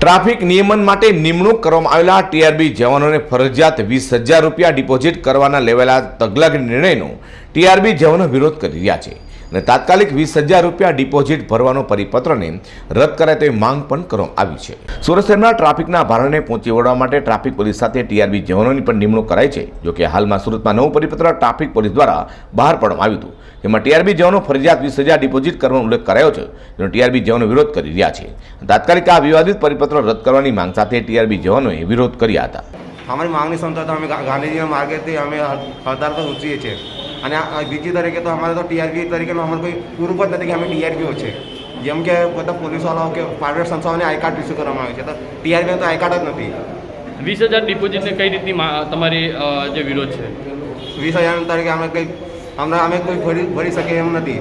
Traffic નિયમન માટે નિમણૂક કરવામાં આવેલા ટીઆરબી જવાનોને ફરજિયાત વીસ હજાર રૂપિયા ડિપોઝિટ કરવાના લેવાયેલા તગલગ નિર્ણયનો ટીઆરબી જવાનો વિરોધ કરી રહ્યા છે. અને તાત્કાલિક વીસ હજાર રૂપિયા ડિપોઝિટ ભરવાનો પરિપત્રને રદ કરાય તેવી માંગ પણ કરવામાં આવી છે. સુરત શહેરના ટ્રાફિકના ભારણને પહોંચી વળવા માટે ટ્રાફિક પોલીસ સાથે ટીઆરબી જવાનોની પણ નિમણૂક કરાઈ છે જોકે હાલમાં સુરતમાં નવું પરિપત્ર ટ્રાફિક પોલીસ દ્વારા બહાર પાડવામાં આવ્યું હતું. જેમાં ટીઆરબી જવાનો ફરજિયાત વીસ હજાર ડિપોઝિટ કરવાનો ઉલ્લેખ કરાયો છે, જેનો ટીઆરબી જવાનો વિરોધ કરી રહ્યા છે. તાત્કાલિક આ વિવાદિત પરિપત્ર રદ કરવાની માંગ સાથે ટીઆરબી જવાનોએ વિરોધ કર્યા હતા. અમારી માંગણી સમજાવતા અમે ગાંધીજીના માર્ગેથી અમે હડતાલ પર ઉતરીએ છીએ. અને આ બીજી તરીકે તો અમારે તો ટીઆરપી તરીકેનો અમારે કોઈ પ્રૂફ જ નથી કે અમે ટીઆરપીઓ છે. જેમ કે બધા પોલીસવાળાઓ કે પ્રાઇવેટ સંસ્થાઓને આઈ કાર્ડ ઇસ્યુ કરવામાં આવે છે. તો ટીઆરપી તો આઈ કાર્ડ જ નથી. વીસ હજાર ડિપોઝિટને કઈ રીતની તમારી જે વિરોધ છે? વીસ હજાર તરીકે અમે કંઈ હમણાં અમે કોઈ ભરી ભરી શકીએ એમ નથી.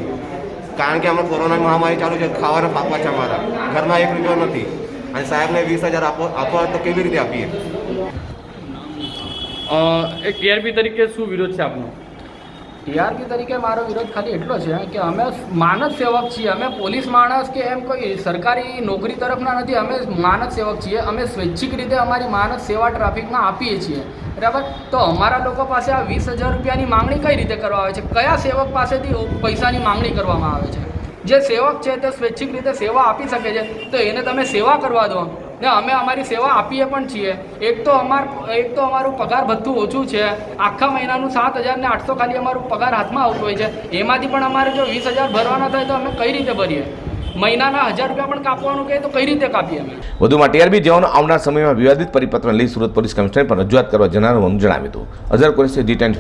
કારણ કે હમણાં કોરોના મહામારી ચાલુ છે ખાવાના પાકવા છે અમારા. ઘરમાં એક રૂપિયો નથી. અને સાહેબને વીસ હજાર આપો આપવા તો કેવી રીતે આપીએ? એક ટીઆરપી તરીકે શું વિરોધ છે આપનો? ટીઆરપી તરીકે મારો વિરોધ ખાલી એટલો છે કે અમે માનવ સેવક છીએ, અમે પોલીસ માણસ કે એમ કોઈ સરકારી નોકરી તરફના નથી, અમે માનવ સેવક છીએ, અમે સ્વૈચ્છિક રીતે અમારી માનવ સેવા ટ્રાફિકમાં આપીએ છીએ. બરાબર? તો અમારા લોકો પાસે આ વીસ હજાર રૂપિયાની માંગણી કઈ રીતે કરવા આવે છે? કયા સેવક પાસેથી પૈસાની માંગણી કરવામાં આવે છે? જે સેવક છે તે સ્વૈચ્છિક રીતે સેવા આપી શકે છે, તો એને તમે સેવા કરવા દો. ને અમે અમારી સેવા આપીએ પણ છીએ. એક તો અમાર, એક તો અમારું પગાર બધું ઓછું છે. આખા મહિનાનું સાત હજાર ને આઠસો ખાલી અમારું પગાર હાથમાં આવતું હોય છે. એમાંથી પણ અમારે જો વીસ હજાર ભરવાના થાય તો અમે કઈ રીતે ભરીએ? મહિનાના હજાર રૂપિયા પણ કાપવાનું કહે તો કઈ રીતે કાપીએ અમે? વધુમાં ટીઆરબી જેઓનો આવનાર સમયમાં વિવાદિત પરિપત્ર લઈ સુરત પોલીસ કમિશનર પર રજૂઆત કરવા જણાવવાનું જણાવ્યું હતું. અઝર કુરેશી જી ટેન્ટ